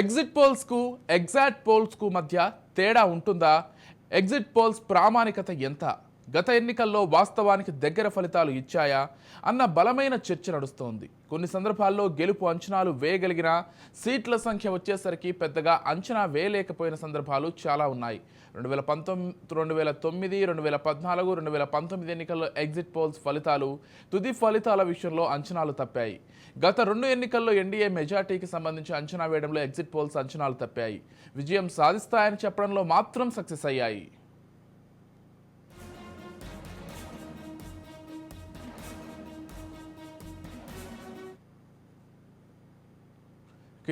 Exit పోల్స్కు exact పోల్స్కు మధ్య తేడా ఉంటుందా? ఎగ్జిట్ పోల్స్ ప్రామాణికత ఎంత? గత ఎన్నికల్లో వాస్తవానికి దగ్గర ఫలితాలు ఇచ్చాయా అన్న బలమైన చర్చ నడుస్తోంది. కొన్ని సందర్భాల్లో గెలుపు అంచనాలు వేయగలిగిన సీట్ల సంఖ్య వచ్చేసరికి పెద్దగా అంచనా వేయలేకపోయిన సందర్భాలు చాలా ఉన్నాయి. రెండు వేల పంతొమ్మిది రెండు వేల తొమ్మిది రెండు వేల పద్నాలుగు రెండు వేల పంతొమ్మిది ఎన్నికల్లో ఎగ్జిట్ పోల్స్ ఫలితాలు తుది ఫలితాల విషయంలో అంచనాలు తప్పాయి. గత రెండు ఎన్నికల్లో ఎన్డీఏ మెజార్టీకి సంబంధించి అంచనా వేయడంలో ఎగ్జిట్ పోల్స్ అంచనాలు తప్పాయి. విజయం సాధిస్తాయని చెప్పడంలో మాత్రం సక్సెస్ అయ్యాయి.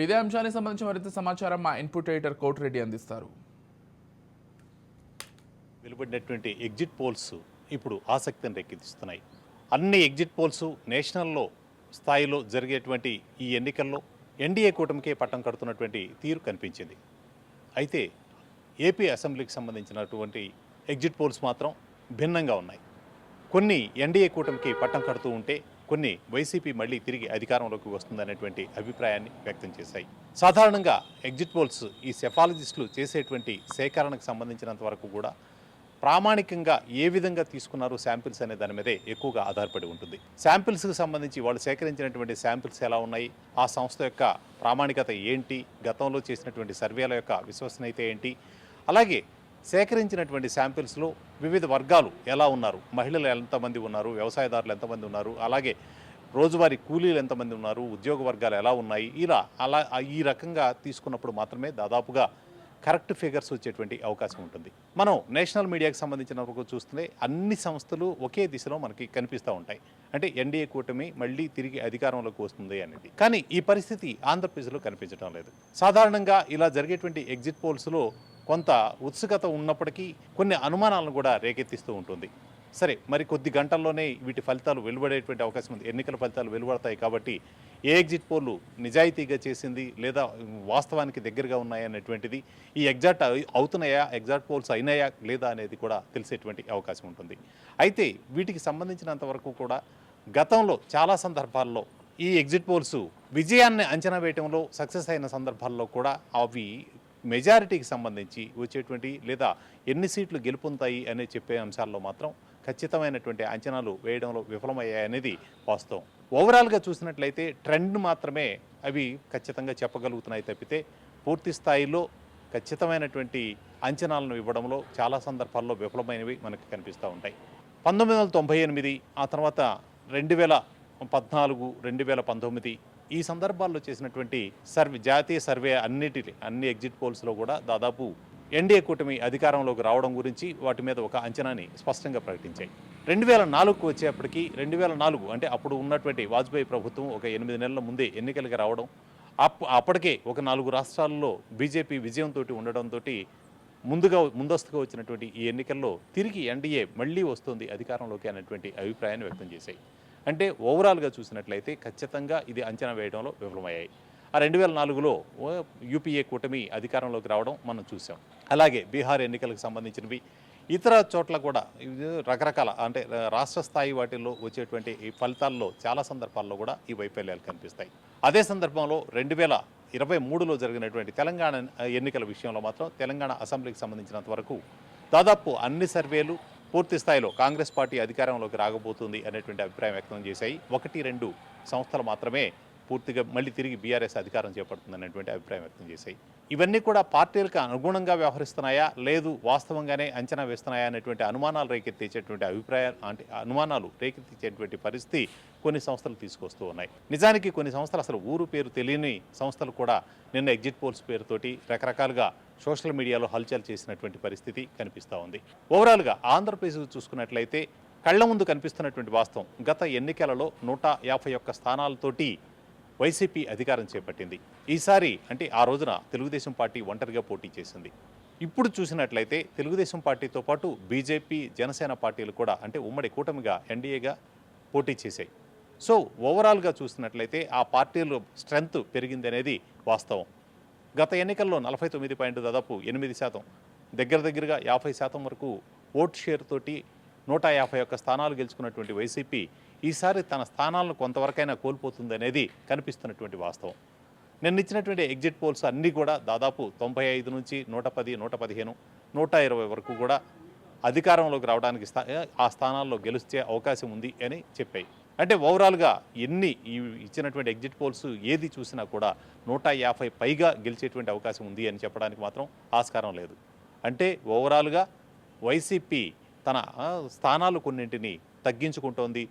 ఇదే అంశానికి సంబంధించి మరింత సమాచారం మా ఇన్పుట్ ఎడిటర్ కోటిరెడ్డి అందిస్తారు. వెలువడినటువంటి ఎగ్జిట్ పోల్స్ ఇప్పుడు ఆసక్తిని రేకెత్తిస్తున్నాయి. అన్ని ఎగ్జిట్ పోల్స్ నేషనల్లో స్థాయిలో జరిగేటువంటి ఈ ఎన్నికల్లో ఎన్డీఏ కూటమికే పట్టం కడుతున్నటువంటి తీరు కనిపించింది. అయితే ఏపీ అసెంబ్లీకి సంబంధించినటువంటి ఎగ్జిట్ పోల్స్ మాత్రం భిన్నంగా ఉన్నాయి. కొన్ని ఎన్డీఏ కూటమికి పట్టం కడుతూ ఉంటే కొన్ని వైసీపీ మళ్ళీ తిరిగి అధికారంలోకి వస్తుందనేటువంటి అభిప్రాయాన్ని వ్యక్తం చేశాయి. సాధారణంగా ఎగ్జిట్ పోల్స్ ఈ సెఫాలజిస్టులు చేసేటువంటి సేకరణకు సంబంధించినంత వరకు కూడా ప్రామాణికంగా ఏ విధంగా తీసుకున్నారు శాంపిల్స్ అనే దాని మీదే ఎక్కువగా ఆధారపడి ఉంటుంది. శాంపిల్స్కి సంబంధించి వాళ్ళు సేకరించినటువంటి శాంపిల్స్ ఎలా ఉన్నాయి? ఆ సంస్థ యొక్క ప్రామాణికత ఏంటి? గతంలో చేసినటువంటి సర్వేల యొక్క విశ్వసనీయత ఏంటి? అలాగే సేకరించినటువంటి శాంపిల్స్లో వివిధ వర్గాలు ఎలా ఉన్నారు? మహిళలు ఎంతమంది ఉన్నారు? వ్యవసాయదారులు ఎంతమంది ఉన్నారు? అలాగే రోజువారీ కూలీలు ఎంతమంది ఉన్నారు? ఉద్యోగ వర్గాలు ఎలా ఉన్నాయి? ఇలా అలా ఈ రకంగా తీసుకున్నప్పుడు మాత్రమే దాదాపుగా కరెక్ట్ ఫిగర్స్ వచ్చేటువంటి అవకాశం ఉంటుంది. మనం నేషనల్ మీడియాకి సంబంధించిన వరకు చూస్తే అన్ని సంస్థలు ఒకే దిశలో మనకి కనిపిస్తూ ఉంటాయి. అంటే ఎన్డీఏ కూటమి మళ్ళీ తిరిగి అధికారంలోకి వస్తుంది అనేది. కానీ ఈ పరిస్థితి ఆంధ్రప్రదేశ్లో కనిపించడం లేదు. సాధారణంగా ఇలా జరిగేటువంటి ఎగ్జిట్ పోల్స్లో కొంత ఉత్సుకత ఉన్నప్పటికీ కొన్ని అనుమానాలను కూడా రేకెత్తిస్తూ ఉంటుంది. సరే మరి కొద్ది గంటల్లోనే వీటి ఫలితాలు వెలువడేటువంటి అవకాశం ఉంది. ఎన్నికల ఫలితాలు వెలువడతాయి కాబట్టి ఏ ఎగ్జిట్ పోల్లు నిజాయితీగా చేసింది లేదా వాస్తవానికి దగ్గరగా ఉన్నాయనేటువంటిది ఈ ఎగ్జాక్ట్ అవుతున్నాయా ఎగ్జాక్ట్ పోల్స్ అయినాయా లేదా అనేది కూడా తెలిసేటువంటి అవకాశం ఉంటుంది. అయితే వీటికి సంబంధించినంత వరకు కూడా గతంలో చాలా సందర్భాల్లో ఈ ఎగ్జిట్ పోల్స్ విజయాన్ని అంచనా వేయటంలో సక్సెస్ అయిన సందర్భాల్లో కూడా అవి మెజారిటీకి సంబంధించి వచ్చేటువంటి లేదా ఎన్ని సీట్లు గెలుపొందుతాయి అనే చెప్పే అంశాల్లో మాత్రం ఖచ్చితమైనటువంటి అంచనాలు వేయడంలో విఫలమయ్యాయనేది వాస్తవం. ఓవరాల్గా చూసినట్లయితే ట్రెండ్ మాత్రమే అవి ఖచ్చితంగా చెప్పగలుగుతున్నాయి తప్పితే పూర్తి స్థాయిలో ఖచ్చితమైనటువంటి అంచనాలను ఇవ్వడంలో చాలా సందర్భాల్లో విఫలమైనవి మనకు కనిపిస్తూ ఉంటాయి. పంతొమ్మిది వందల తొంభై ఎనిమిది ఆ తర్వాత రెండు వేల పద్నాలుగు రెండు వేల పంతొమ్మిది ఈ సందర్భాల్లో చేసినటువంటి సర్వే జాతీయ సర్వే అన్నిటి అన్ని ఎగ్జిట్ పోల్స్లో కూడా దాదాపు ఎన్డీఏ కూటమి అధికారంలోకి రావడం గురించి వాటి మీద ఒక అంచనాని స్పష్టంగా ప్రకటించాయి. రెండు వేల నాలుగుకు వచ్చేప్పటికి రెండు వేల నాలుగు అంటే అప్పుడు ఉన్నటువంటి వాజ్పేయి ప్రభుత్వం ఒక ఎనిమిది నెలల ముందే ఎన్నికలకి రావడం అప్ అప్పటికే ఒక నాలుగు రాష్ట్రాల్లో బీజేపీ విజయంతో ఉండడంతో ముందుగా ముందస్తుగా వచ్చినటువంటి ఈ ఎన్నికల్లో తిరిగి ఎన్డీఏ మళ్ళీ వస్తుంది అధికారంలోకి అనేటువంటి అభిప్రాయాన్ని వ్యక్తం చేశాయి. అంటే ఓవరాల్గా చూసినట్లయితే ఖచ్చితంగా ఇది అంచనా వేయడంలో విఫలమయ్యాయి. ఆ రెండు వేల నాలుగులో యూపీఏ కూటమి అధికారంలోకి రావడం మనం చూసాం. అలాగే బీహార్ ఎన్నికలకు సంబంధించినవి ఇతర చోట్ల కూడా రకరకాల అంటే రాష్ట్ర స్థాయి వాటిల్లో వచ్చేటువంటి ఈ ఫలితాల్లో చాలా సందర్భాల్లో కూడా ఈ వైఫల్యాలు కనిపిస్తాయి. అదే సందర్భంలో రెండు వేల ఇరవై మూడులో జరిగినటువంటి తెలంగాణ ఎన్నికల విషయంలో మాత్రం తెలంగాణ అసెంబ్లీకి సంబంధించినంత వరకు దాదాపు అన్ని సర్వేలు పూర్తి స్థాయిలో కాంగ్రెస్ పార్టీ అధికారంలోకి రాగబోతుంది అనేటువంటి అభిప్రాయం వ్యక్తం చేశాయి. ఒకటి రెండు సంస్థలు మాత్రమే పూర్తిగా మళ్ళీ తిరిగి బీఆర్ఎస్ అధికారం చేపడుతుంది అనేటువంటి అభిప్రాయం వ్యక్తం చేశాయి. ఇవన్నీ కూడా పార్టీలకు అనుగుణంగా వ్యవహరిస్తున్నాయా? లేదు వాస్తవంగానే అంచనా వేస్తున్నాయా? అనేటువంటి అనుమానాలు రేకెత్తించేటువంటి అభిప్రాయాలు అంటే అనుమానాలు రేకెత్తించేటువంటి పరిస్థితి కొన్ని సంస్థలు తీసుకొస్తూ ఉన్నాయి. నిజానికి కొన్ని సంస్థలు అసలు ఊరు పేరు తెలియని సంస్థలు కూడా నిన్న ఎగ్జిట్ పోల్స్ పేరుతోటి రకరకాలుగా సోషల్ మీడియాలో హల్చల్ చేసినటువంటి పరిస్థితి కనిపిస్తూ ఉంది. ఓవరాల్గా ఆంధ్రప్రదేశ్ చూసుకున్నట్లయితే కళ్ళ ముందు కనిపిస్తున్నటువంటి వాస్తవం గత ఎన్నికలలో నూట యాభై ఒక్క స్థానాలతోటి వైసీపీ అధికారం చేపట్టింది. ఈసారి అంటే ఆ రోజున తెలుగుదేశం పార్టీ ఒంటరిగా పోటీ చేసింది. ఇప్పుడు చూసినట్లయితే తెలుగుదేశం పార్టీతో పాటు బీజేపీ జనసేన పార్టీలు కూడా అంటే ఉమ్మడి కూటమిగా ఎన్డీఏగా పోటీ చేశాయి. సో ఓవరాల్గా చూసినట్లయితే ఆ పార్టీలో స్ట్రెంగ్త్ పెరిగింది అనేది వాస్తవం. గత ఎన్నికల్లో నలభై తొమ్మిది పాయింట్ దాదాపు ఎనిమిది శాతం దగ్గర దగ్గరగా యాభై శాతం వరకు ఓట్ షేర్ తోటి నూట యాభై ఒక్క స్థానాలు గెలుచుకున్నటువంటి వైసీపీ ఈసారి తన స్థానాలను కొంతవరకైనా కోల్పోతుంది అనేది కనిపిస్తున్నటువంటి వాస్తవం. నిన్న ఇచ్చినటువంటి ఎగ్జిట్ పోల్స్ అన్నీ కూడా దాదాపు తొంభై ఐదు నుంచి నూట పది నూట పదిహేను నూట ఇరవై వరకు కూడా అధికారంలోకి రావడానికి స్థా ఆ స్థానాల్లో గెలిచే అవకాశం ఉంది అని చెప్పాయి. అంటే ఓవరాల్గా ఎన్ని ఈ ఇచ్చినటువంటి ఎగ్జిట్ పోల్స్ ఏది చూసినా కూడా నూట యాభై పైగా గెలిచేటువంటి అవకాశం ఉంది అని చెప్పడానికి మాత్రం ఆస్కారం లేదు. అంటే ఓవరాల్గా వైసీపీ తన స్థానాలు కొన్నింటిని తగ్గించుకుంటోంది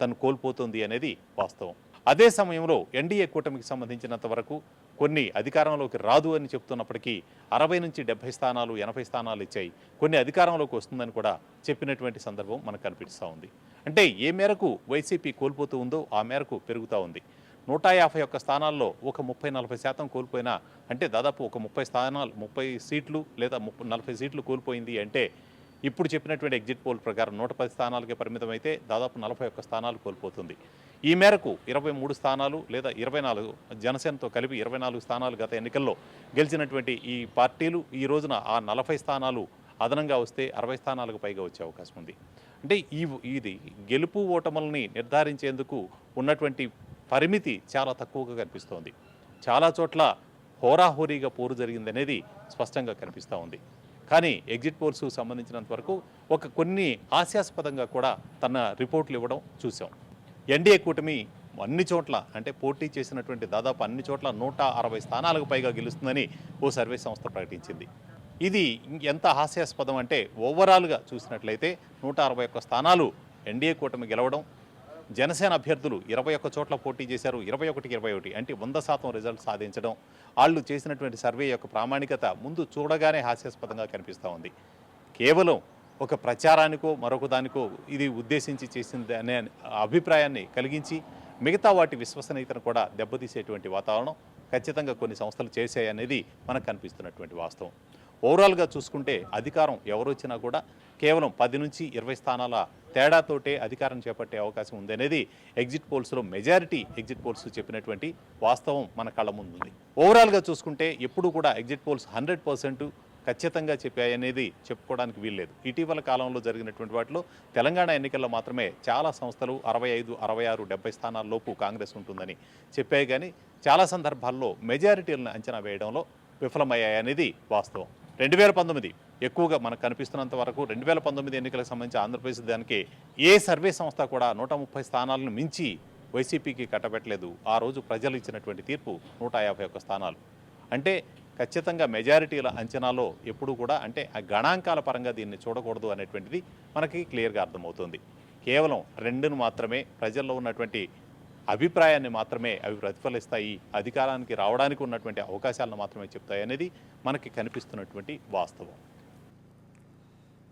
తను కోల్పోతుంది అనేది వాస్తవం. అదే సమయంలో ఎన్డీఏ కూటమికి సంబంధించినంత వరకు కొన్ని అధికారంలోకి రాదు అని చెప్తున్నప్పటికీ అరవై నుంచి డెబ్బై స్థానాలు ఎనభై స్థానాలు ఇచ్చాయి. కొన్ని అధికారంలోకి వస్తుందని కూడా చెప్పినటువంటి సందర్భం మనకు కనిపిస్తూ ఉంది. అంటే ఏ మేరకు వైసీపీ కోల్పోతూ ఉందో ఆ మేరకు పెరుగుతూ ఉంది. నూట యాభై ఒక్క స్థానాల్లో ఒక ముప్పై నలభై శాతం కోల్పోయినా అంటే దాదాపు ఒక ముప్పై స్థానాలు ముప్పై సీట్లు లేదా ముప్పై నలభై సీట్లు కోల్పోయింది అంటే ఇప్పుడు చెప్పినటువంటి ఎగ్జిట్ పోల్ ప్రకారం నూట పది స్థానాలకే పరిమితమైతే దాదాపు నలభై ఒక్క స్థానాలు కోల్పోతుంది. ఈ మేరకు ఇరవై మూడు స్థానాలు లేదా ఇరవై నాలుగు జనసేనతో కలిపి ఇరవై నాలుగు స్థానాలు గత ఎన్నికల్లో గెలిచినటువంటి ఈ పార్టీలు ఈ రోజున ఆ నలభై స్థానాలు అదనంగా వస్తే అరవై స్థానాలకు పైగా వచ్చే అవకాశం ఉంది. అంటే ఈ ఇది గెలుపు ఓటములని నిర్ధారించేందుకు ఉన్నటువంటి పరిమితి చాలా తక్కువగా కనిపిస్తోంది. చాలా చోట్ల హోరాహోరీగా పోరు జరిగిందనేది స్పష్టంగా కనిపిస్తూ ఉంది. కానీ ఎగ్జిట్ పోల్స్ సంబంధించినంత వరకు ఒక కొన్ని హాస్యాస్పదంగా కూడా తన రిపోర్ట్లు ఇవ్వడం చూసాం. ఎన్డీఏ కూటమి అన్ని చోట్ల అంటే పోటీ చేసినటువంటి దాదాపు అన్ని చోట్ల నూట అరవై స్థానాలకు పైగా గెలుస్తుందని ఓ సర్వే సంస్థ ప్రకటించింది. ఇది ఎంత హాస్యాస్పదం అంటే ఓవరాల్గా చూసినట్లయితే నూట అరవై ఒక్క స్థానాలు ఎన్డీఏ కూటమి గెలవడం జనసేన అభ్యర్థులు ఇరవై ఒక్క చోట్ల పోటీ చేశారు ఇరవై ఒకటికి ఇరవై ఒకటి అంటే వంద శాతం రిజల్ట్ సాధించడం వాళ్ళు చేసినటువంటి సర్వే యొక్క ప్రామాణికత ముందు చూడగానే హాస్యాస్పదంగా కనిపిస్తూ ఉంది. కేవలం ఒక ప్రచారానికో మరొక దానికో ఇది ఉద్దేశించి చేసింది అనే అభిప్రాయాన్ని కలిగించి మిగతా వాటి విశ్వసనీయతను కూడా దెబ్బతీసేటువంటి వాతావరణం ఖచ్చితంగా కొన్ని సంస్థలు చేశాయనేది మనకు కనిపిస్తున్నటువంటి వాస్తవం. ఓవరాల్గా చూసుకుంటే అధికారం ఎవరు వచ్చినా కూడా కేవలం పది నుంచి ఇరవై స్థానాల తేడాతోటే అధికారం చేపట్టే అవకాశం ఉందనేది ఎగ్జిట్ పోల్స్లో మెజారిటీ ఎగ్జిట్ పోల్స్ చెప్పినటువంటి వాస్తవం మన కళ్ళ ముందుంది. ఓవరాల్గా చూసుకుంటే ఎప్పుడు కూడా ఎగ్జిట్ పోల్స్ హండ్రెడ్ పర్సెంట్ ఖచ్చితంగా చెప్పాయనేది చెప్పుకోవడానికి వీల్లేదు. ఇటీవల కాలంలో జరిగినటువంటి వాటిలో తెలంగాణ ఎన్నికల్లో మాత్రమే చాలా సంస్థలు అరవై ఐదు అరవై ఆరు డెబ్బై స్థానాల్లోపు కాంగ్రెస్ ఉంటుందని చెప్పాయి కానీ చాలా సందర్భాల్లో మెజారిటీలను అంచనా వేయడంలో విఫలమయ్యాయనేది వాస్తవం. రెండు వేల పంతొమ్మిది ఎక్కువగా మనకు కనిపిస్తున్నంత వరకు రెండు వేల పంతొమ్మిది ఎన్నికలకు సంబంధించి ఆంధ్రప్రదేశ్ దానికి ఏ సర్వే సంస్థ కూడా నూట ముప్పై స్థానాలను మించి వైసీపీకి కట్టబెట్టలేదు. ఆ రోజు ప్రజలు ఇచ్చినటువంటి తీర్పు నూట యాభై ఒక్క స్థానాలు. అంటే ఖచ్చితంగా మెజారిటీల అంచనాలో ఎప్పుడు కూడా అంటే ఆ గణాంకాల పరంగా దీన్ని చూడకూడదు అనేటువంటిది మనకి క్లియర్గా అర్థమవుతుంది. కేవలం రెండును మాత్రమే ప్రజల్లో ఉన్నటువంటి అభిప్రాయాన్ని మాత్రమే అవి ప్రతిఫలిస్తాయి అధికారానికి రావడానికి ఉన్నటువంటి అవకాశాలను మాత్రమే చెప్తాయి అనేది మనకి కనిపిస్తున్నటువంటి వాస్తవం.